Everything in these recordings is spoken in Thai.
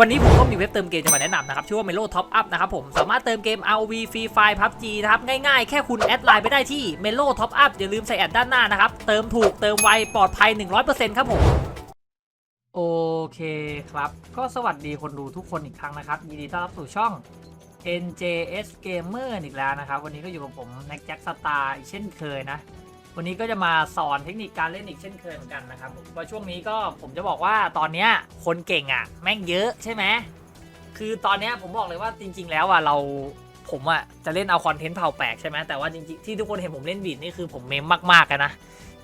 วันนี้ผมก็มีเว็บเติมเกมจะมาแนะนำนะครับ ชื่อว่า Melo Top Up นะครับผม สามารถเติมเกม ROV Free Fire PUBG นะครับ ง่ายๆ แค่คุณแอดไลน์ไปได้ที่ Melo Top Up อย่าลืมใส่แอดด้านหน้านะครับ เติมถูกเติมไว ปลอดภัย 100%ครับผม โอเคครับ ก็สวัสดีคนดูทุกคนอีกครั้งนะครับ ยินดีต้อนรับสู่ช่อง NJS Gamer อีกแล้วนะครับ วันนี้ก็อยู่กับผม n a c Jack Star อีกเช่นเคยนะ วันนี้ก็จะมาสอนเทคนิคการเล่นอีกเช่นเคยเหมือนกันนะครับว่าช่วงนี้ก็ผมจะบอกว่าตอนเนี้ยคนเก่งอะ แม่งเยอะใช่ไหมคือตอนเนี้ยผมบอกเลยว่าจริง ๆ แล้วอะเราผมอะจะเล่นเอาคอนเทนต์เผ่าแปลกใช่ไหมแต่ว่าจริงๆที่ทุกคนเห็นผมเล่นบีดนี่คือผมเมมมากๆกันนะ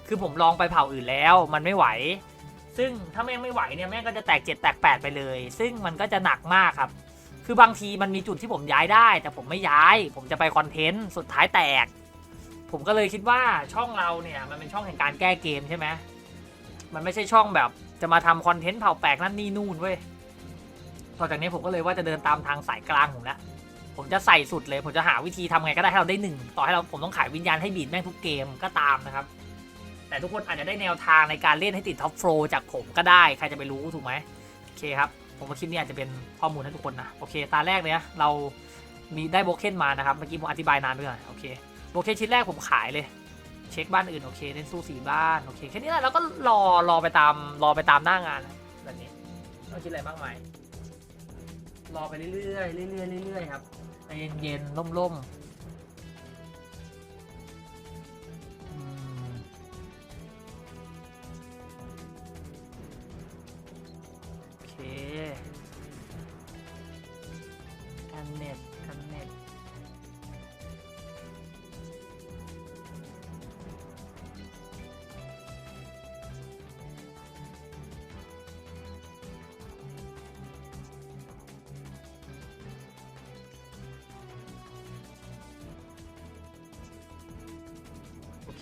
คือผมลองไปเผ่าอื่นแล้วมันไม่ไหว ซึ่งถ้าแม่งไม่ไหวเนี่ยแม่งก็จะแตกเจ็ดแตกแปดไปเลย ซึ่งมันก็จะหนักมากครับ คือบางทีมันมีจุดที่ผมย้ายได้ แต่ผมไม่ย้าย ผมจะไปคอนเทนต์สุดท้ายแตก ผมก็เลยคิดว่าช่องเราเนี่ยมันเป็นช่องแห่งการแก้เกมใช่ไหมมันไม่ใช่ช่องแบบจะมาทำคอนเทนต์เผาแปลกนั่นนี่นู่นเว้ยต่อจากนี้ผมก็เลยว่าจะเดินตามทางสายกลางผมละผมจะใส่สุดเลย ผมจะหาวิธีทำไงก็ได้ให้เราได้หนึ่งต่อให้เราผมต้องขายวิญญาณให้บีดแม่งทุกเกมก็ตามนะครับ แต่ทุกคนอาจจะได้แนวทางในการเล่นให้ติดท็อปโฟร์จากผมก็ได้ ใครจะไปรู้ถูกไหมโอเคครับ ผมว่าคลิปนี้อาจจะเป็นข้อมูลให้ทุกคนนะ โอเค ตาแรกเนี่ยเรามีได้โบเคนมานะครับ เมื่อกี้ผมอธิบายนานไปหน่อยโอเค โบเคชิ้นแรกผมขายเลย เช็คบ้านอื่นโอเคเล่นสู้สีบ้านโอเคแค่นี้แหละแล้วก็รอรอไปตามรอไปตามหน้างานแบบนี้ต้องคิดอะไรมากมายรอไปเรื่อยๆเรื่อยๆเรื่อยๆครับใจเย็นๆร่มๆอืมโอเคแอนเน็ตแอนเน็ต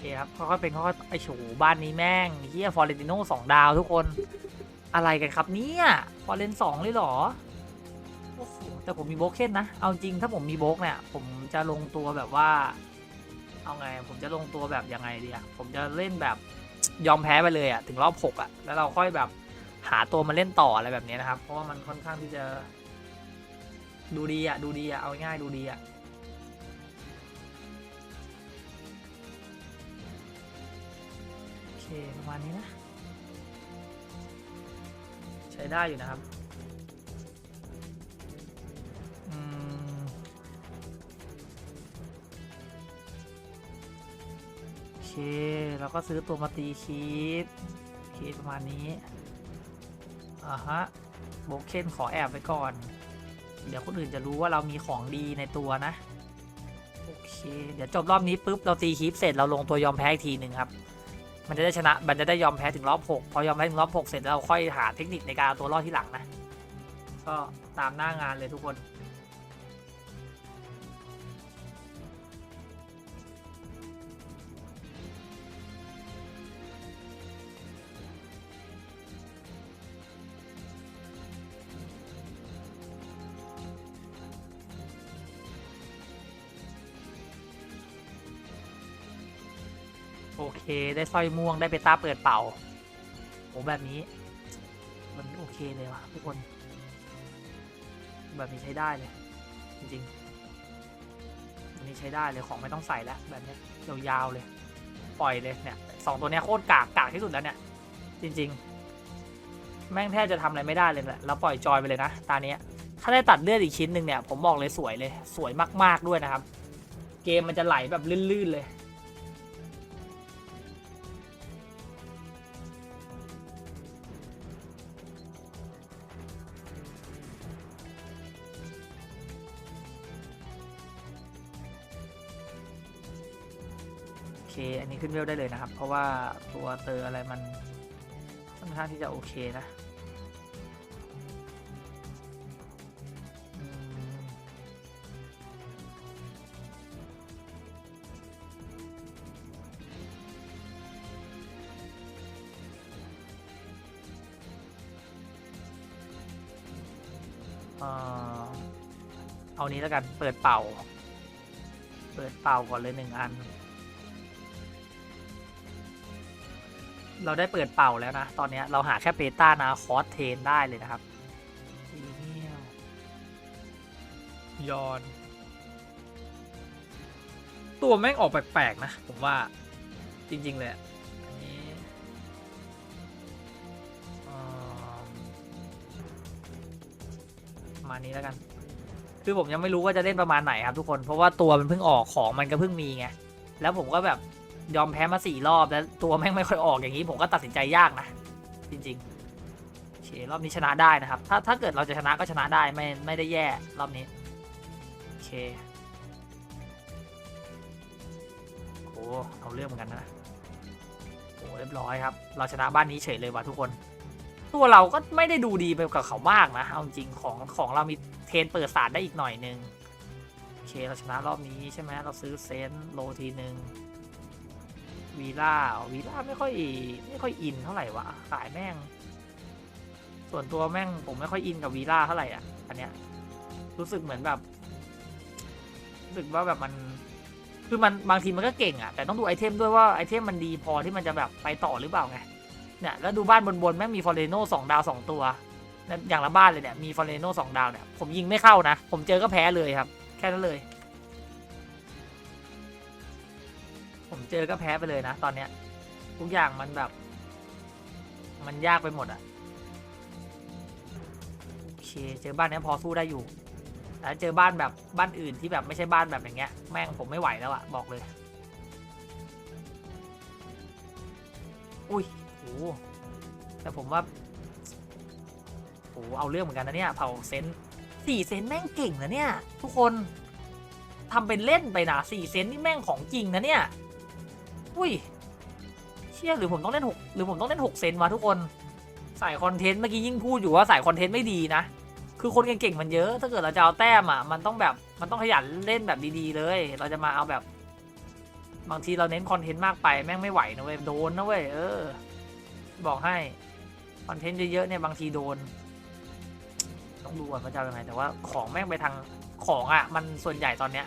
เคครับค่อยๆเป็นค่อยๆไอโฉบ้านนี้แม่งเฮียฟอร์เรนติโน่สองดาวทุกคนอะไรกันครับเนี่ยฟอร์เรนสองเลยเหรอแต่ผมมีโบกเคนนะ เอาจริงถ้าผมมีโบกเนี่ย ผมจะลงตัวแบบว่า เอาไง ผมจะลงตัวแบบยังไงดีอะผมจะเล่นแบบยอมแพ้ไปเลยอะถึงรอบหกอะแล้วเราค่อยแบบหาตัวมาเล่นต่ออะไรแบบนี้นะครับ เพราะว่ามันค่อนข้างที่จะ ดูดีอะดูดีอะเอาง่ายดูดีอะ คประมาณนี้นะ ใช้ได้อยู่นะครับอืมโอเคเราก็ซื้อตัวมาตีคีปโอเคประมาณนี้อ่าฮะโบเคนขอแอบไว้ก่อน เดี๋ยวคนอื่นจะรู้ว่าเรามีของดีในตัวนะ โอเค เดี๋ยวจบรอบนี้ปุ๊บ เราตีคีปเสร็จเราลงตัวยอมแพ้อีกทีหนึ่งครับ มันจะได้ชนะ มันจะได้ยอมแพ้ถึงรอบ6พอยอมแพ้ถึงรอบ6เสร็จแล้วเราค่อยหาเทคนิคในการเอาตัวรอดที่หลังนะ ก็ตามหน้างานเลยทุกคน โอเค ได้สร้อยม่วงได้เบต้าเปิดเป่าโอ้แบบนี้ มันโอเคเลยว่ะทุกคน แบบนี้ใช้ได้เลย จริงๆอันนี้ใช้ได้เลยของไม่ต้องใส่แล้วแบบเนี้ยยาวๆเลย ปล่อยเลยเนี่ยสองตัวเนี้ยโคตรกากกากที่สุดแล้วเนี่ย จริง ๆ แม่งแทบจะทำอะไรไม่ได้เลยแหละแล้วปล่อยจอยไปเลยนะตาเนี้ยถ้าได้ตัดเลือดอีกชิ้นหนึ่งเนี่ย ผมบอกเลยสวยเลย สวยมากๆด้วยนะครับ เกมมันจะไหลแบบลื่นๆเลย ขึ้นเวลได้เลยนะครับ เพราะว่าตัวเตอร์อะไรมันค่อนข้างที่จะโอเคนะอืมเอ่อเอานี้แล้วกัน เปิดเป่า เปิดเป่าก่อนเลยหนึ่งอัน เราได้เปิดเป่าแล้วนะ ตอนนี้เราหาแค่เบต้านาคอสเทนได้เลยนะครับทีนี้ยอนตัวแม่งออกแปลกๆนะ ผมว่าจริง ๆ เลยอันนี้มานี้แล้วกัน คือผมยังไม่รู้ว่าจะเล่นประมาณไหนครับทุกคน เพราะว่าตัวมันเพิ่งออกของมันก็เพิ่งมีไง แล้วผมก็แบบ ยอมแพ้มาสี่รอบแล้วตัวแม่งไม่ค่อยออกอย่างนี้ ผมก็ตัดสินใจยากนะ จริงๆโอเครอบนี้ชนะได้นะครับ ถ้าถ้าเกิดเราจะชนะก็ชนะได้ไม่ไม่ได้แย่รอบนี้โอเคโอ้เอาเรื่องเหมือนกันนะโอ้เรียบร้อยครับ เราชนะบ้านนี้เฉยเลยว่ะทุกคน ตัวเราก็ไม่ได้ดูดีไปกับเขามากนะเอาจริงของของเรามีเทนเปิดศารได้อีกหน่อยนึงโอเคเราชนะรอบนี้ใช่ไหมเราซื้อเซนโลทีหนึ่ง วีล่าวีล่าไม่ค่อยไม่ค่อยอินเท่าไหร่วะขายแม่ง ส่วนตัวแม่งผมไม่ค่อยอินกับวีล่าเท่าไหร่อะอันเนี้ยรู้สึกเหมือนแบบรู้สึกว่าแบบมัน คือมันบางทีมันก็เก่งอะแต่ต้องดูไอเทมด้วยว่าไอเทมมันดีพอที่มันจะแบบไปต่อหรือเปล่าไงเนี่ยแล้วดูบ้านบนๆแม่งมีฟอร์เรโน่สองดาวสองตัวอย่างละบ้านเลยเนี่ยมีฟอร์เรโน่สองดาวเนี่ยผมยิงไม่เข้านะผมเจอก็แพ้เลยครับ แค่นั้นเลย ผมเจอก็แพ้ไปเลยนะ ตอนเนี้ย ทุกอย่างมันแบบ มันยากไปหมดอะโอเคเจอบ้านนี้พอสู้ได้อยู่ แต่เจอบ้านแบบบ้านอื่นที่แบบไม่ใช่บ้านแบบอย่างเงี้ย แม่งผมไม่ไหวแล้วอะบอกเลย อุ้ยโอ้โหแต่ผมว่าโอ้เอาเรื่องเหมือนกันนะเนี่ย เผาเซนสี่เซนแม่งเก่งนะเนี่ย ทุกคนทำเป็นเล่นไปนะสี่เซนนี่แม่งของจริงนะเนี่ย อุ้ย เชี่ยหรือผมต้องเล่นหกหรือผมต้องเล่นหกเซนวะทุกคนใส่คอนเทนต์เมื่อกี้ยิ่งพูดอยู่ว่าใส่คอนเทนต์ไม่ดีนะ คือคนเก่งๆมันเยอะ ถ้าเกิดเราจะเอาแต้มอะ มันต้องแบบ มันต้องขยันเล่นแบบดีๆเลย เราจะมาเอาแบบ บางทีเราเน้นคอนเทนต์มากไปแม่งไม่ไหวนะเว้ย โดนนะเว้ย เออ บอกให้ คอนเทนต์เยอะๆเนี่ยบางทีโดน ต้องดูก่อนว่าจะเอายังไงแต่ว่าของแม่งไปทางของอะ มันส่วนใหญ่ตอนเนี้ย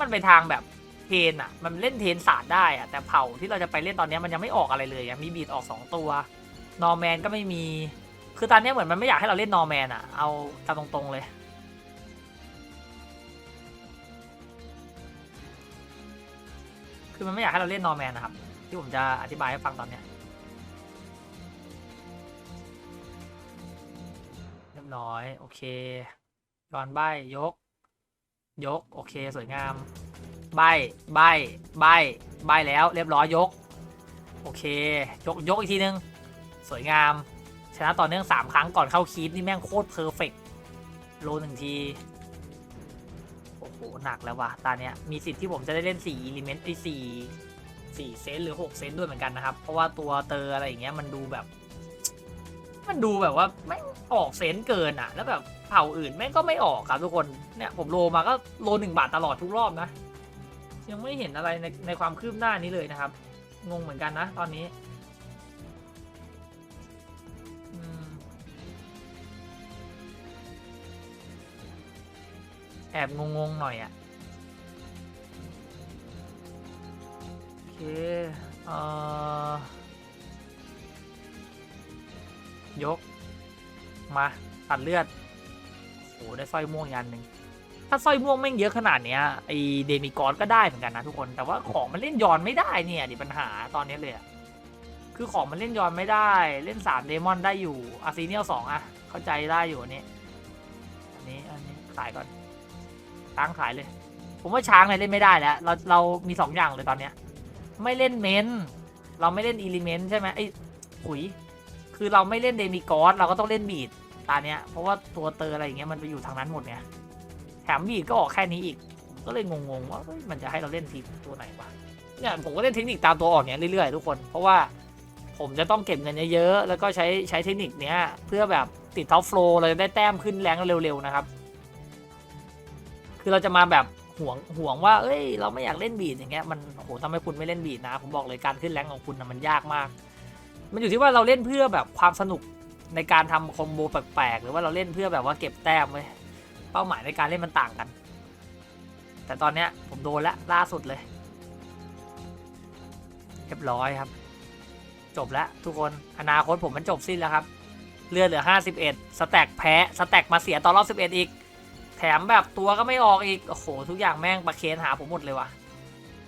มันไปทางแบบ เทนอะ มันเล่นเทนศาสตร์ได้อะ แต่เผ่าที่เราจะไปเล่นตอนนี้มันยังไม่ออกอะไรเลยอะมีบีดออกสองตัวนอร์แมนก็ไม่มี คือตอนนี้เหมือนมันไม่อยากให้เราเล่นนอร์แมนอะ เอาตามตรงๆเลย คือมันไม่อยากให้เราเล่นนอร์แมนนะครับ ที่ผมจะอธิบายให้ฟังตอนเนี้ยเรียบร้อย โอเคย้อนใบยก ยก โอเค สวยงาม ใบใบใบใบแล้วเรียบร้อยยก โอเค ยกยกอีกทีนึง สวยงาม ชนะต่อเนื่อง 3 ครั้งก่อนเข้าคีปนี่แม่งโคตรเพอร์เฟกโลหนึ่งที โอ้โห หนักแล้วว่ะ ตาเนี้ย มีสิทธิ์ที่ผมจะได้เล่น4 e ลิเมนต์ไอ้สี่สี่เซนหรือ 6 เซนด้วยเหมือนกันนะครับ เพราะว่าตัวเตอร์อะไรอย่างเงี้ยมันดูแบบ มันดูแบบว่าไม่งออกเซนเกินอะ แล้วแบบเผ่าอื่นแม่งก็ไม่ออกครับทุกคน เนี่ยผมโลมาก็โลหนึ่งบาทตลอดทุกรอบนะ ยังไม่เห็นอะไรในในความคืบหน้านี้เลยนะครับ งงเหมือนกันนะตอนนี้แอบงงๆหน่อยอะ่ะโอเคเอ่อยก มา ตัดเลือดโหได้สร้อยม่วงยันหนึ่ง ถ้าสร้อยม่วงแม่งเยอะขนาดเนี้ยไอเดมิกอนก็ได้เหมือนกันนะทุกคน แต่ว่าของมันเล่นย้อนไม่ได้เนี่ยดิปัญหาตอนนี้เลยอะคือของมันเล่นย้อนไม่ได้ เล่นสามเดมอนได้อยู่อาซีเนียลสองอะเข้าใจได้อยู่อันนี้ อันนี้อันนี้ขายก่อนช้งขายเลย ผมว่าช้างเนี่ยเล่นไม่ได้แล้ว เราเรามีสองอย่างเลยตอนเนี้ย ไม่เล่นเมนเราไม่เล่นอิเลเมนต์ใช่ไหมไอ้ขุย คือเราไม่เล่นเดมิกอสเราก็ต้องเล่นบีดตาเนี้ยเพราะว่าตัวเตอร์อะไรอย่างเงี้ยมันไปอยู่ทางนั้นหมดไงแถ มบีดก็ออกแค่นี้อีก ก็เลยงงๆว่ามันจะให้เราเล่นทีมตัวไหนวะเนี่ยผมก็เล่นเทคนิคตามตัวออกเนี้ยเรื่อยๆทุกคน เพราะว่าผมจะต้องเก็บเงินเยอะๆ แล้วก็ใช้ใช้เทคนิคเนี้ยเพื่อแบบติดท็อปโฟล์เราจะได้แต้มขึ้นแรงเร็วๆนะครับ คือเราจะมาแบบห่วงห่วงว่า เอ้ย เราไม่อยากเล่นบีดอย่างเงี้ยมันโอ้โหทำให้คุณไม่เล่นบีดนะ ผมบอกเลยการขึ้นแรงของคุณนะมันยากมาก มันอยู่ที่ว่าเราเล่นเพื่อแบบความสนุกในการทำคอมโบแปลกๆ หรือว่าเราเล่นเพื่อแบบว่าเก็บแต้มไว้ เป้าหมายในการเล่นมันต่างกัน แต่ตอนเนี้ยผมโดนแล้วล่าสุดเลยเรียบร้อยครับ จบแล้วทุกคนอนาคตผมมันจบสิ้นแล้วครับเลือดเหลือ 51 สแต็กแพ้ สแต็กมาเสียตอนรอบ 11 อีก แถมแบบตัวก็ไม่ออกอีก โอ้โห ทุกอย่างแม่งประเคนหาผมหมดเลยว่ะ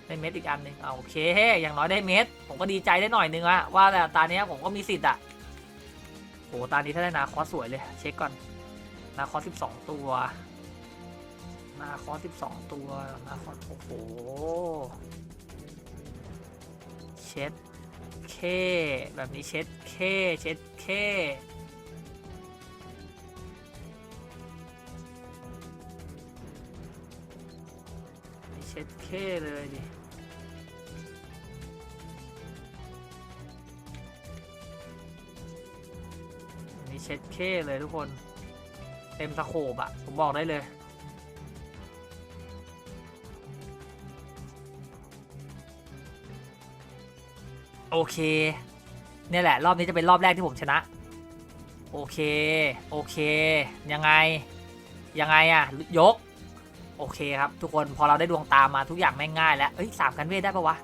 ได้เม็ดอีกอันหนึ่งเอาโอเค อย่างน้อยได้เม็ด ผมก็ดีใจได้หน่อยนึงอะว่าแต่ตาเนี้ยผมก็มีสิทธิ์อะโอ้ตานี้ถ้าได้นาคอสสวยเลย เช็คก่อน นาคอสสิบสองตัว นาคอสสิบสองตัวนาคอสโอ้โห เช็ดเค แบบนี้เช็ดเคเช็ดเคเช็ดเคเลยดินนี้เช็ดเคเลยทุกคน เต็มสโคบอะผมบอกได้เลย โอเค เนี่ยแหละ รอบนี้จะเป็นรอบแรกที่ผมชนะ โอเค โอเค ยังไง ยังไงอะยก โอเคครับ ทุกคนพอเราได้ดวงตามมาทุกอย่างแม่งง่ายแล้ว เอ้ยสามกันเวทได้ปะวะ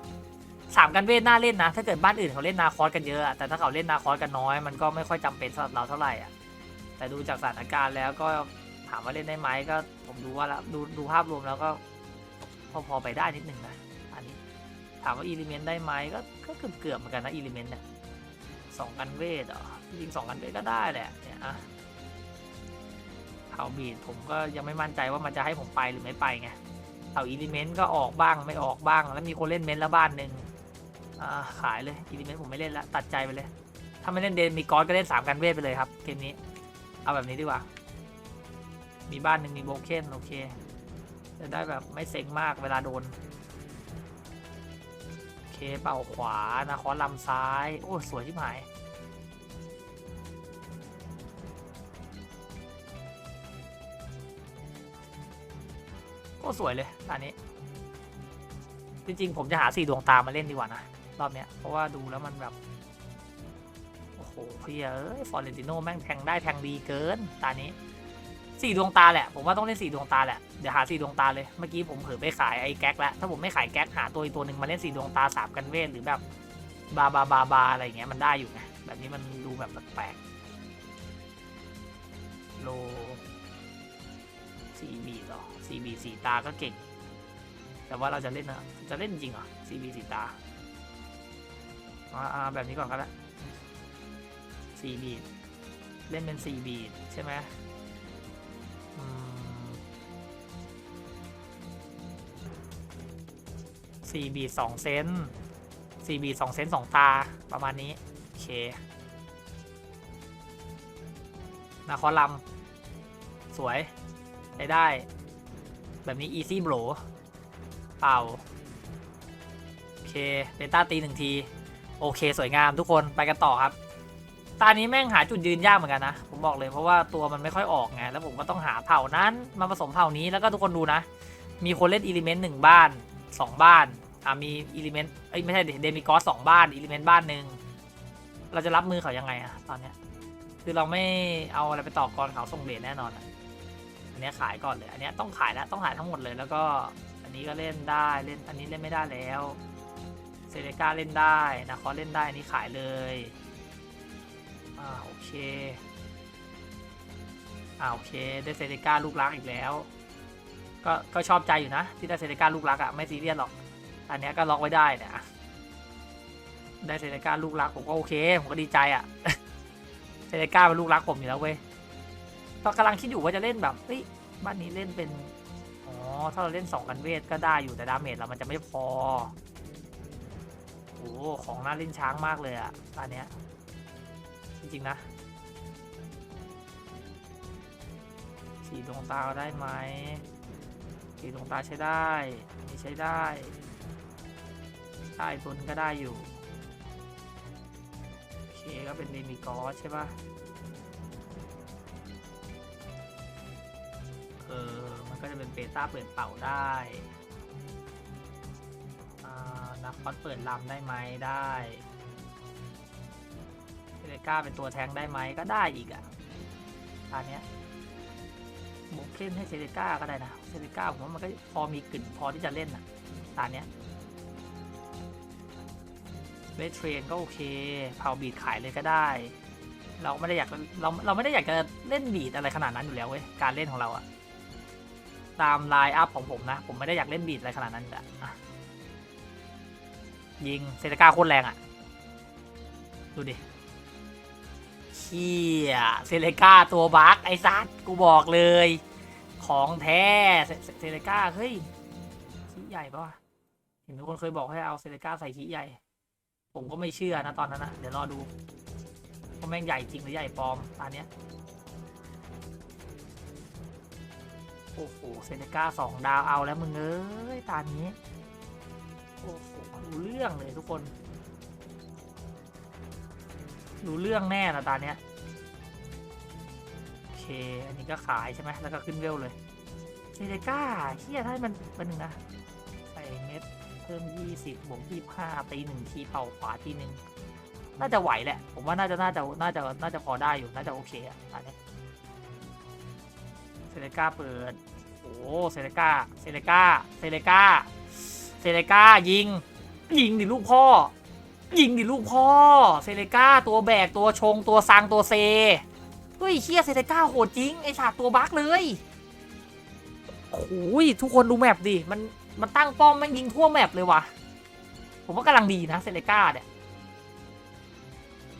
สามกันเวทน่าเล่นนะ ถ้าเกิดบ้านอื่นเขาเล่นนาคอสกันเยอะ แต่ถ้าเขาเล่นนาคอสกันน้อย มันก็ไม่ค่อยจำเป็นสำหรับเราเท่าไหร่อะ แต่ดูจากสถานการณ์แล้วก็ถามว่าเล่นได้ไหมก็ผมดูว่าแล้วดูดูภาพรวมแล้วก็ พอพอไปได้นิดหนึ่งนะอันนี้ถามว่าอิเลเมนต์ได้ไหมก็ก็เกือบเกือบๆเหมือนกันนะอิเลเมนต์เนี่ยสองกันเวทเหรอจริงสองกันเวทก็ได้แหละเนี่ยอะเผาบีดผมก็ยังไม่มั่นใจว่ามันจะให้ผมไปหรือไม่ไปไงเผาอิเลเมนต์ก็ออกบ้างไม่ออกบ้าง แล้วมีคนเล่นเมนต์แล้วบ้านหนึ่งอ่าขายเลยอิเลเมนต์ผมไม่เล่นละตัดใจไปเลย ถ้าไม่เล่นเดนมีกอสก็เล่นสามกันเวทไปเลยครับเกมนี้ เอาแบบนี้ดีกว่า มีบ้านหนึ่งมีโบเคนโอเค จะได้แบบไม่เซ็งมากเวลาโดน โอเคเป่าขวานะคอลำซ้าย โอ้ สวยชิบหายโอ้สวยเลยอันนี้ จริงๆ ผมจะหาสี่ดวงตามาเล่นดีกว่านะ รอบเนี้ย เพราะว่าดูแล้วมันแบบ อ้โหเพียเอ้ยฟอร์เรนติโนแม่งแทงได้แทงดีเกินตานี้สี่ดวงตาแหละ ผมว่าต้องเล่นสี่ดวงตาแหละ เดี๋ยวหาสี่ดวงตาเลย เมื่อกี้ผมเผลอไปขายไอ้แก๊กแล้ว ถ้าผมไม่ขายแก๊กหาตัวอีกตัวหนึ่งมาเล่นสี่ดวงตาสามกันเวทหรือแบบบาบาบาบาอะไรอย่างเงี้ยมันได้อยู่ไงแบบนี้มันดูแบบแปลกๆโลสี่บีต่อสี่บีสี่ตาก็เก่ง แต่ว่าเราจะเล่นนะจะเล่นจริงเหรอสี่บีสี่ตาอ่าอ่าแบบนี้ก่อนก็แล้ว สี่บีดเล่นเป็นสี่บีดใช่ไหมสี่บีดสองเซนสี่บีดสองเซนสองตาประมาณนี้โอเคนาคอลัมสวยได้ได้ แบบนี้ easy blow เป่าโอเคเบต้าตีหนึ่งที โอเค สวยงามทุกคนไปกันต่อครับ ตานี้แม่งหาจุดยืนยากเหมือนกันนะ ผมบอกเลยเพราะว่าตัวมันไม่ค่อยออกไง แล้วผมก็ต้องหาเผ่านั้นมาผสมเผ่านี้ แล้วก็ทุกคนดูนะ มีคนเล่นอิเลเมนต์หนึ่งบ้านสองบ้าน อ่ามีอิเลเมนต์เอ้ยไม่ใช่เดมิกอสสองบ้าน อิเลเมนต์บ้านหนึ่ง เราจะรับมือเขายังไงอะตอนเนี้ย คือเราไม่เอาอะไรไปต่อกรเขาส่งเหรียญแน่นอนอะอันนี้ขายก่อนเลย อันนี้ต้องขายแล้วต้องขายทั้งหมดเลย แล้วก็อันนี้ก็เล่นได้ เล่น อันนี้เล่นไม่ได้แล้ว เซเลกาเล่นได้นะคอเล่นได้ อันนี้ขายเลย อ่าโอเคอ่าโอเคได้เซเลกาลูกรักอีกแล้ว ก็ก็ชอบใจอยู่นะที่ได้เซเลกาลูกรักอะไม่ซีเรียสหรอก อันเนี้ยก็ล็อกไว้ได้เนะได้เซเลกาลูกรักผมก็โอเค ผมก็ดีใจอะเซเลกาเป็นลูกรักผมอยู่แล้วเว้ยตอนกำลังคิดอยู่ว่าจะเล่นแบบเฮ้ยบ้านนี้เล่นเป็นอ๋อถ้าเราเล่น2กันเวทก็ได้อยู่แต่ดาเมจเรามันจะไม่พอโอ้ของน่าเล่นช้างมากเลยอะตอนเนี้ย จริง ๆ นะ สีดวงตาได้ไหมสีดวงตาใช้ได้นี่ใช้ได้ได้บนก็ได้อยู่ โอเค ก็เป็นเดมิกอสใช่ปะเออ มันก็จะเป็นเบต้าเปิดเป่าได้อ่านักคอสเปิดลำได้ไหมได้ เซเลก้าเป็นตัวแทงได้ไหมก็ได้อีกอะ่ะอันเนี้ยโบกเล่นให้เซเลก้าก็ได้นะเซเลก้าผมว่ามันก็พอมีกลิ่นพอที่จะเล่นอะตอนเนี้ยเวทเทรนก็โอเคเผาบีดขายเลยก็ได้ เราไม่ได้อยากเราเราไม่ได้อยากจะเล่นบีดอะไรขนาดนั้นอยู่แล้วเว้ยการเล่นของเราอะตามไลน์อัพของผมนะ ผมไม่ได้อยากเล่นบีดอะไรขนาดนั้นแหละอะยิงเซตกาโคตรแรงอะดูดิ เชี่ยเซเลกาตัวบักไอ้ซัดกูบอกเลย ของแท้เซเลกาเฮ้ยขี้ใหญ่ปะเห็นมีคนเคยบอกให้เอาเซเลกาใส่ขี้ใหญ่ ผมก็ไม่เชื่อนะตอนนั้นนะเดี๋ยวรอดูว่าแม่งใหญ่จริงหรือใหญ่ปลอมตอนเนี้ยโอ้โหเซเนกาสองดาวเอาแล้วมึงเอ้ยตอนนี้ โอ้โหรู้เรื่องเลยทุกคน รู้เรื่องแน่นะตอนเนี้ยโอเค อันนี้ก็ขายใช่ไหมแล้วก็ขึ้นเวลเลยเซเนก้าเฮียถ้ามันเป็นหนึ่งนะใส่เม็ดเพิ่ม20บวก25ตีหนึ่งทีเป่าขวาทีหนึ่งน่าจะไหวแหละ ผมว่าน่าจะน่าจะน่าจะน่าจะพอได้อยู่น่าจะโอเคอะอันนี้เซเลกาเปิดโอ้เซเลกาเซเลกาเซเลกาเซเลกายิง ยิงดิลูกพ่อ ยิงดิลูกพ่อ เซเลกาตัวแบกตัวชงตัวซังตัวเซ เฮ้ยเชียเซเลกาโหดจริง ไอฉากตัวบั๊กเลยโอ้ยทุกคนดูแมปดิ มันมันตั้งป้อมม่งยิงทั่วแมปเลยว่ะ ผมว่ากำลังดีนะเซเลกาเนี่ย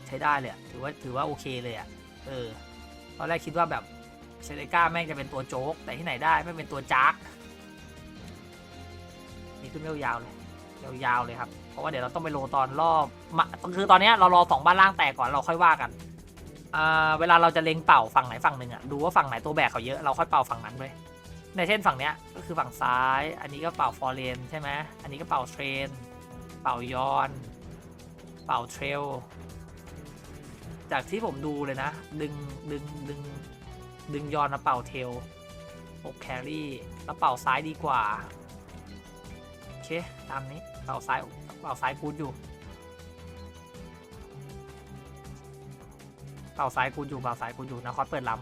ใช้ได้เลยถือว่าถือว่าโอเคเลยอะเออตอนแรกคิดว่าแบบเซเลกาแม่งจะเป็นตัวโจ๊ก แต่ที่ไหนได้ไม่งเป็นตัวจักนี่ขึ้นยาวๆเลยยาวๆเลยครับ เพราะว่าเดี๋ยวเราต้องไปโลตอนรอบมาคือตอนนี้เรารอสองบ้านล่างแตกก่อนเราค่อยว่ากันอ่าเวลาเราจะเล็งเป่าฝั่งไหนฝั่งหนึ่งอะดูว่าฝั่งไหนตัวแบกเขาเยอะเราค่อยเป่าฝั่งนั้นเลยในเช่นฝั่งเนี้ยก็คือฝั่งซ้าย อันนี้ก็เป่าฟอร์เรนใช่ไหมอันนี้ก็เป่าเทรน เป่ายอน เป่าเทรล จากที่ผมดูเลยนะ ดึงดึงดึงดึงยอนมาเป่าเทลอกแครี่แล้วเป่าซ้ายดีกว่า โอเค ตามนี้ เป่าซ้าย เป่าซ้ายกูดอยู่ เป่าซ้ายกูดอยู่เป่าซ้ายกูดอยู่นะคอสเปิดลำ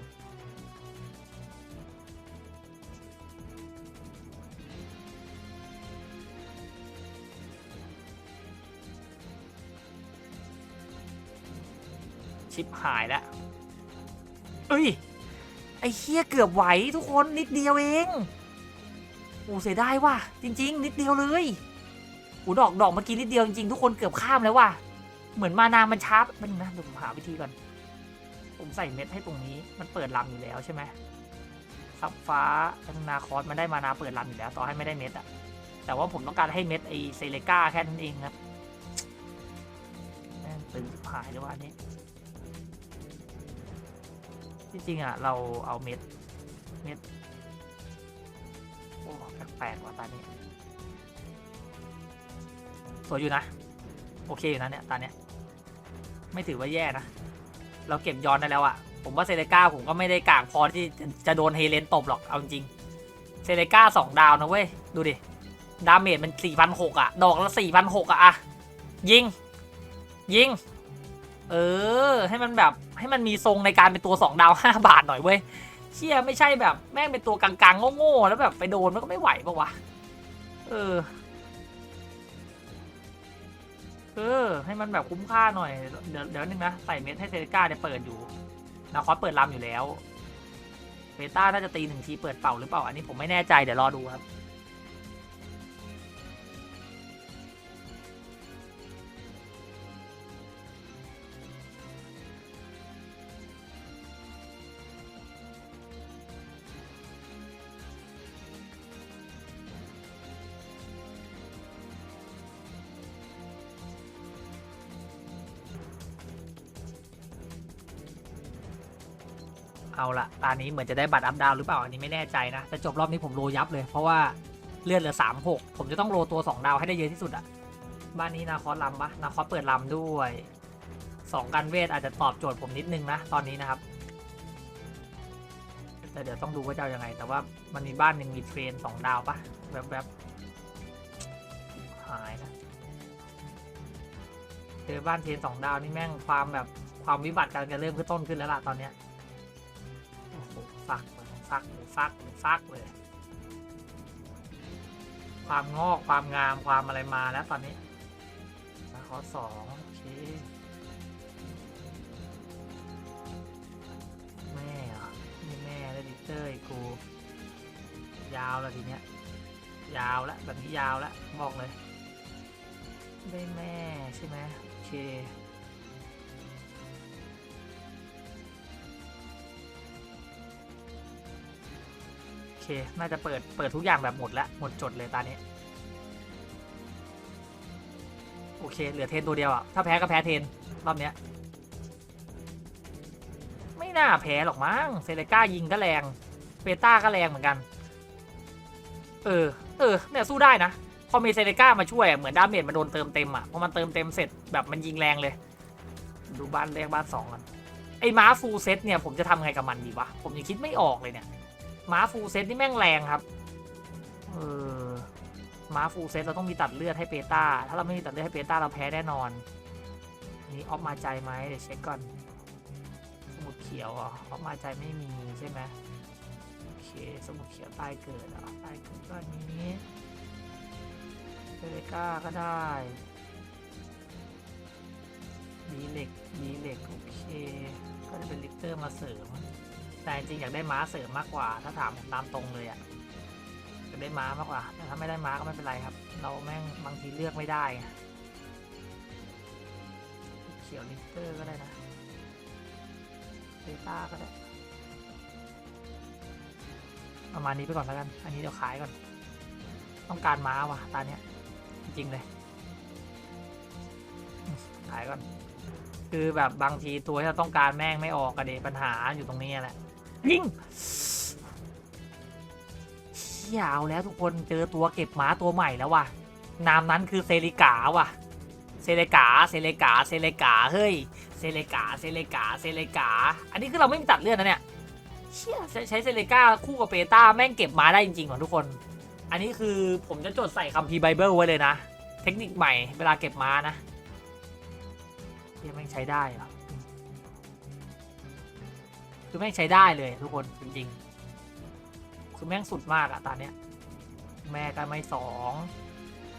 ชิปหายแล้วเอ้ย ไอ้เคี้ยเกือบไหวทุกคนนิดเดียวเอง โอ้เสียดายว่ะ จริง ๆ นิดเดียวเลย อ้ดอกดอกเมื่อกี้นิดเดียวจริงๆทุกคนเกือบข้ามแล้วว่ะ เหมือนมานามันชาร์ปมันนะเดี๋ยวผมหาวิธีก่อน ผมใส่เม็ดให้ตรงนี้ มันเปิดลำอยู่แล้วใช่ไหมซับฟ้าพัฒนาคอร์สมันได้มานาเปิดลำอยู่แล้ว ต่อให้ไม่ได้เม็ดอะแต่ว่าผมต้องการให้เม็ดไอเซเลกาแค่นั้นเองครับแม่งตึงหายเลยว่าอันนี้จริงๆอะ เราเอาเม็ด เม็ด โอ้ แปลกๆว่ะตานี้ สวยอยู่นะ โอเคอยู่นะเนี่ยตาเนี้ยไม่ถือว่าแย่นะ เราเก็บย้อนได้แล้วอะผมว่าเซเลกาผมก็ไม่ได้กากพอที่จะจะโดนเฮเลนตบหรอกเอาจริงเซเลกาสองดาวนะเว้ย ดูดิ ดาเมจมันสี่พันหกอะดอกละสี่พันหกอะอะยิง ยิง เออ ให้มันแบบให้มันมีทรงในการเป็นตัวสองดาวห้าบาทหน่อยเว้ยเชี่ยไม่ใช่แบบแม่งเป็นตัวกลางๆโง่ๆแล้วแบบไปโดนมันก็ไม่ไหวปะวะเออ เออ ให้มันแบบคุ้มค่าหน่อย เดี๋ยวเดี๋ยวนึงนะ ใส่เม็ดให้เซเลกาเนี่ยเปิดอยู่นาคอสเปิดลำอยู่แล้วเบต้าน่าจะตีหนึ่งทีเปิดเป่าหรือเปล่า อันนี้ผมไม่แน่ใจเดี๋ยวรอดูครับ เอาละตอนนี้เหมือนจะได้บัตรอัพดาวหรือเปล่าอันนี้ไม่แน่ใจนะ แต่จบรอบนี้ผมโรยับเลย เพราะว่าเลือนเหลือสามหกผมจะต้องโรตัวสองดาวให้ได้เยอะที่สุดอะบ้านนี้นาคอสลำปะนาคอสเปิดลำด้วยสองกันเวทอาจจะตอบโจทย์ผมนิดนึงนะ ตอนนี้นะครับ แต่เดี๋ยวต้องดูว่าจะยังไง แต่ว่ามันมีบ้านหนึ่งมีเทรนสองดาวปะแบบแบบหายนะเจอบ้านเทรนสองดาวนี่แม่งความแบบความวิบัติกำลังจะเริ่มขึ้นต้นขึ้นแล้วล่ะตอนเนี้ย ฟักเลยฟักเลยฟักเลยฟักเลย ความงอกความงามความอะไรมาแล้วตอนนี้มาขอสองโอเคแม่เหรอนี่แม่แล้วดิเตอร์อีกกูยยาวแล้วทีเนี้ย ยาวแล้วแบบนี้ยาวแล้วบอกเลย ได้แม่ใช่ไหมโอเค น่าจะเปิดเปิดทุกอย่างแบบหมดแล้วหมดจดเลยตอนนี้ โอเค เหลือเทนตัวเดียวอะถ้าแพ้ก็แพ้เทน รอบเนี้ย ไม่น่าแพ้หรอกมั้งเซเลก้ายิงก็แรงเปต้าก็แรงเหมือนกัน เออ เออ เนี่ยสู้ได้นะ พอมีเซเลก้ามาช่วยอะเหมือนดาเมจมันโดนเติมเต็มอะ พอมันเติมเต็มเสร็จแบบมันยิงแรงเลย ดูบ้านแรกบ้านสองกันไอ้ม้าฟูเซตเนี่ยผมจะทำไงกับมันดีวะ ผมยังคิดไม่ออกเลยเนี่ย ม้าฟูเซตนี่แม่งแรงครับ เออม้าฟูเซตเราต้องมีตัดเลือดให้เปต้า ถ้าเราไม่มีตัดเลือดให้เปต้าเราแพ้แน่นอน นี่ออฟมาใจไหมเดี๋ยวเช็คก่อน สมุดเขียวเหรอออฟมาใจไม่มีใช่ไหมโอเค สมุดเขียวตายเกิดเหรอตายเกิดก็อนนี้เซเลก้าก็ได้ดีเหล็กดีเหล็กโอเค ก็จะเป็นลิกเตอร์มาเสริม แต่จริงอยากได้ม้าเสริมมากกว่า ถ้าถามผมตามตรงเลยอะ่ะอยากได้ม้ามากกว่า แต่ถ้าไม่ได้ม้าก็ไม่เป็นไรครับ เราแม่งบางทีเลือกไม่ได้เขียวลิกเตอร์ก็ได้นะเบต้าก็ได้ประมาณนี้ไปก่อนแล้วกัน อันนี้เดี๋ยวขายก่อน ต้องการม้าว่ะตาเนี้ย จริงเลย ขายก่อน คือแบบบางทีตัวที่เราต้องการแม่งไม่ออกกระเดปัญหาอยู่ตรงนี้แหละ ยิงเชี่ยเอาแล้วทุกคนเจอตัวเก็บหมาตัวใหม่แล้วว่ะ นามนั้นคือเซริกาว่ะ เซเลกา เซเลกา เซเลกา เฮ้ย เซเลกา เซเลกา เซเลกา อันนี้คือเราไม่มีตัดเลือดนะเนี่ยเชี่ยใช้เซเลกาคู่กับเปต้าแม่งเก็บมาได้จริงๆว่ะทุกคน อันนี้คือผมจะจดใส่คัมภีร์ไบเบิลไว้เลยนะ เทคนิคใหม่เวลาเก็บมานะเฮียแม่งใช้ได้เหรอ คือแม่งใช้ได้เลยทุกคนจริงๆ คือแม่งสุดมากอะตอนเนี้ย แม่ก็ไม่สอง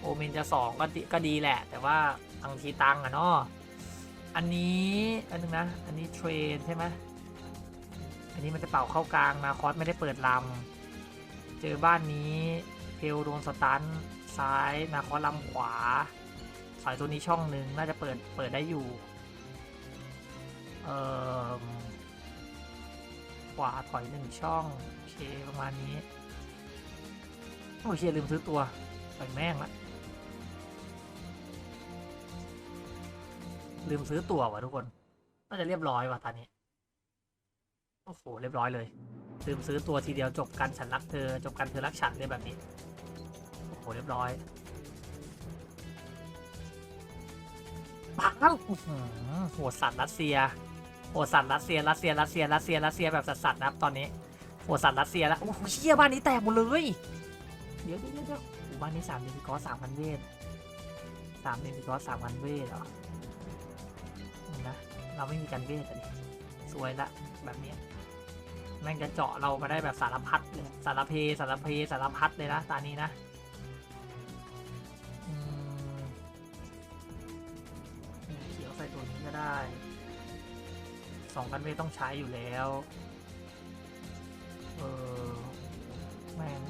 โอเมนจะสองก็ดีก็ดีแหละ แต่ว่าบางทีตังอะเนาะอันนี้อันนึงนะ อันนี้เทรนใช่ไหมอันนี้มันจะเป่าเข้ากลางนาคอสไม่ได้เปิดลำ เจอบ้านนี้เพลโดนสตันซ้ายนาคอสลำขวา สายตัวนี้ช่องหนึ่งน่าจะเปิดเปิดได้อยู่ เอ่อ วาถอยหนึ่งช่องโอเคประมาณนี้โอเชียลืมซื้อตัวปล่อยแม่งละลืมซื้อตัวว่ะทุกคนน่าจะเรียบร้อยว่ะตอนนี้โอ้โหเรียบร้อยเลย ลืมซื้อตัวทีเดียวจบกันฉันรักเธอ จบกันเธอรักฉันเลยแบบนี้โอ้โหเรียบร้อยปังอื้อหือโหสัตว์รัสเซีย โหดสัตว์รัสเซียรัสเซียรัสเซียรัสเซียรัสเซียแบบสัตว์ๆนะครับตอนนี้โหดสัตว์รัสเซียแล้วโอ้โหเชี่ยบ้านนี้แตกหมดเลยเดี๋ยวเดี๋ยวเดี๋ยวบ้านนี้สามเดมิกอสามพันเวทสามเดมิกอสามพันเวทเหรอนี่นะเราไม่มีการเวทอะดิสวยละแบบนี้แม่งจะเจาะเรามาได้แบบสารพัดเลยสารเพสารเพสารพัดเลยนะตานี้นะ สองกันเวทต้องใช้อยู่แล้ว เออแม่ง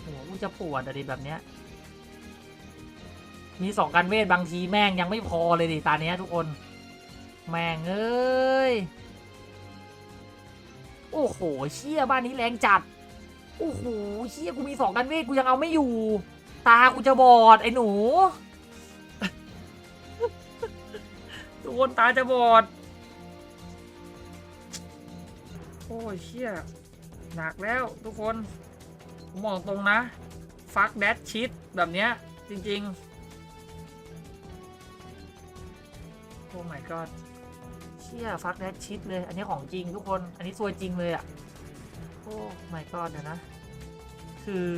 โอ้โหกูจะปวดอะดิแบบเนี้ย มีสองกันเวทบางทีแม่งยังไม่พอเลยดิตาเนี้ยทุกคน แม่งเอ้ย โอ้โหเชี่ยบ้านนี้แรงจัด โอ้โหเชี่ยกูมีสองกันเวทกูยังเอาไม่อยู่ ตากูจะบอดไอ้หนู คนตาจะบอด โอ้ยเชี่ยหนักแล้วทุกคนผมบอกตรงนะ ฟักแดดชิดแบบเนี้ย จริงๆ โอ้ my god เชี่ยฟักแดดชิดเลย อันนี้ของจริงทุกคน อันนี้ซวยจริงเลยอะ่ะ โอ้ my god เดี๋ยวนะ คือ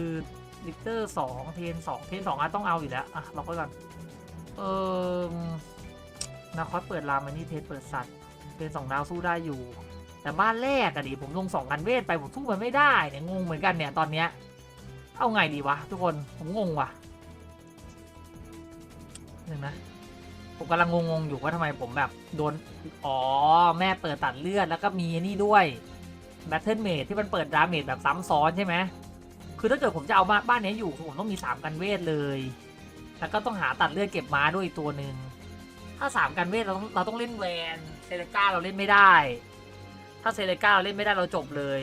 ลิกเตอร์สองเทนสองเทนสองอะต้องเอาอยู่แล้ว อะล็อกไว้ก่อนเออ นาคอสเปิดรามอันนี้เทนเปิดสัตว์เทนสองดาวสู้ได้อยู่ แต่บ้านแรกอะดิผมลงสองกันเวทไปผมสู้มันไม่ได้เนี่ยงงเหมือนกันเนี่ยตอนเนี้ยเอาไงดีวะทุกคนผมงงว่ะหนึ่งนะผมกำลังงงๆอยู่ว่าทำไมผมแบบโดนอ๋อแม่เปิดตัดเลือดแล้วก็มีนี่ด้วยแบทเทิลเมดที่มันเปิดดาเมจแบบซ้ำซ้อนใช่ไหมคือถ้าเกิดผมจะเอาบ้านบ้านนี้อยู่ผมต้องมี 3 กันเวทเลย แล้วก็ต้องหาตัดเลือดเก็บม้าด้วยตัวหนึ่ง ถ้า3กันเวทเราต้องเราต้องเล่นแวนเซเลก้าเราเล่นไม่ได้ ถ้าเซเลก้าเราเล่นไม่ได้เราจบเลย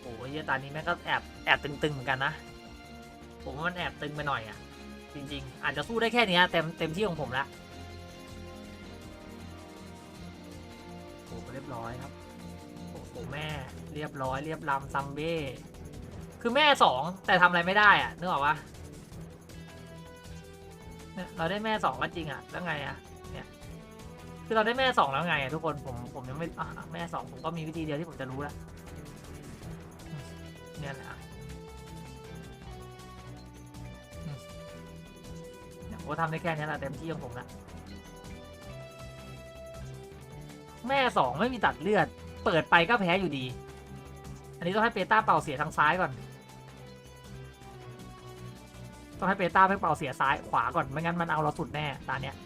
โอ้ยตอนนี้แม่งก็แอบแอบตึงๆเหมือนกันนะ ผมว่ามันแอบตึงไปหน่อยอะ จริง ๆ อาจจะสู้ได้แค่นี้เต็มเต็มที่ของผมละโอ้โหเรียบร้อยครับโอ้โหแม่เรียบร้อยเรียบลำซัมเบ้คือแม่สองแต่ทำอะไรไม่ได้อะนึกออกปะเนี่ยเราได้แม่สองก็จริงอะแล้วไงอะเนี่ย คือเราได้แม่สองแล้วไงอะทุกคนผมผมยังไม่อะแม่สองผมก็มีวิธีเดียวที่ผมจะรู้แล้วเนี่ยแหละเนี่ยผมก็ทำได้แค่นี้แหละเต็มที่ของผมละแม่สองไม่มีตัดเลือด เปิดไปก็แพ้อยู่ดี อันนี้ต้องให้เปต้าเป่าเสียทางซ้ายก่อน ต้องให้เปต้าไปเป่าเสียซ้ายขวาก่อนไม่งั้นมันเอาเราสุดแน่ตาเนี้ย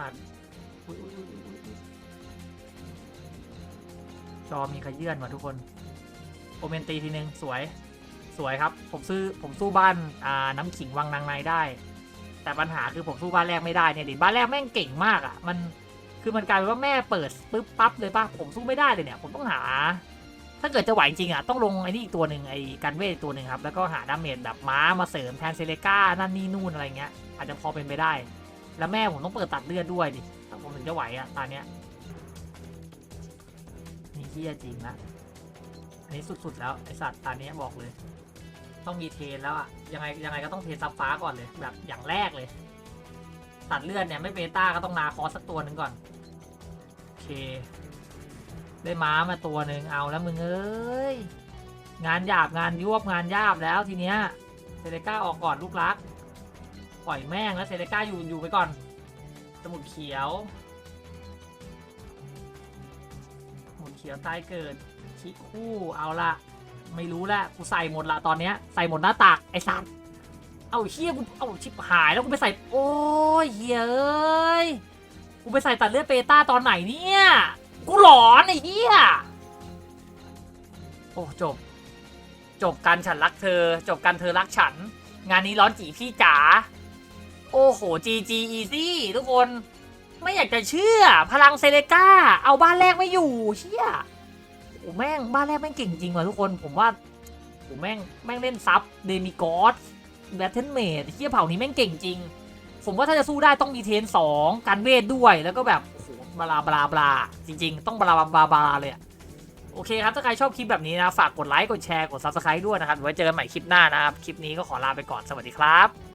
นาดจอมีขยื่นว่ะทุกคน โอเมนตีทีนึง สวย สวยครับ ผมซื้อผมสู้บ้านอ่าน้ำขิงวังนางในได้ แต่ปัญหาคือผมสู้บ้านแรกไม่ได้เนี่ยดิบ้านแรกแม่งเก่งมากอะ่ะ มันคือมันกลายเป็นว่าแม่เปิดปึ๊บปั๊บเลยป่ะผมสู้ไม่ได้เลยเนี่ยผมต้องหา ถ้าเกิดจะไหวจริงอะต้องลงไอ้นี่อีกตัวหนึ่งไอ้กันเวทตัวหนึ่งครับแล้วก็หาดาเมจแบบม้ามาเสริมแทนเซเลกานั่นนี่นู่นอะไรเงี้ยอาจจะพอเป็นไปได้ แล้วแม่ผมต้องเปิดตัดเลือดด้วยดิผมถึงจะไหวอะตอนเนี้ยนี่เฮียจริงละอันนี้สุดๆแล้วไอสัตว์ตอนนี้บอกเลย ต้องมีเทนแล้วอะยังไงยังไงก็ต้องเทนซับฟ้าก่อนเลย แบบอย่างแรกเลย ตัดเลือดเนี่ยไม่เบต้าก็ต้องนาคอสสักตัวหนึ่งก่อนโอเค ได้ม้ามาตัวหนึ่งเอาแล้วมึงเอ้ยงานหยาบงานยวบงานยาบแล้วทีเนี้ยเซเลก้าออกก่อนลูกรัก ปล่อยแม่งแล้วเซเลก้าอยู่อยู่ไปก่อน สมุดเขียวสมุดเขียวใต้เกิดชิคู่เอาละไม่รู้ละกูใส่หมดละตอนเนี้ยใส่หมดหน้าตักไอ้สัตว์เอาเฮียกูเอาชิบหายแล้วกูไปใส่โอ้ยเย้ยกูไปใส่ตัดเลือดเปต้าตอนไหนเนี่ยกูหลอนไอ้เหี้ยโอ้จบ จบกันฉันรักเธอ จบกันเธอรักฉัน งานนี้ร้อนจีพี่จ๋า โอ้โห GG easy ทุกคน ไม่อยากจะเชื่อ พลังเซเลกาเอาบ้านแรกไม่อยู่เชี่ยโอ้แม่งบ้านแรกแม่งเก่งจริงว่ะทุกคนผมว่าโอ้แม่งแม่งเล่นซับเดมิกอสแบทเทนเมดเชี่ยเผ่านี้แม่งเก่งจริง ผมว่าถ้าจะสู้ได้ต้องมีเทนสองการเวทด้วยแล้วก็แบบโอ้โหบลาบลาบลาจริง ๆ ต้องบลาบลาบลาเลยอะโอเคครับ ถ้าใครชอบคลิปแบบนี้นะ ฝากกดไลค์ กดแชร์ กด subscribe ด้วยนะครับ ไว้เจอกันใหม่คลิปหน้านะครับ คลิปนี้ก็ขอลาไปก่อน สวัสดีครับ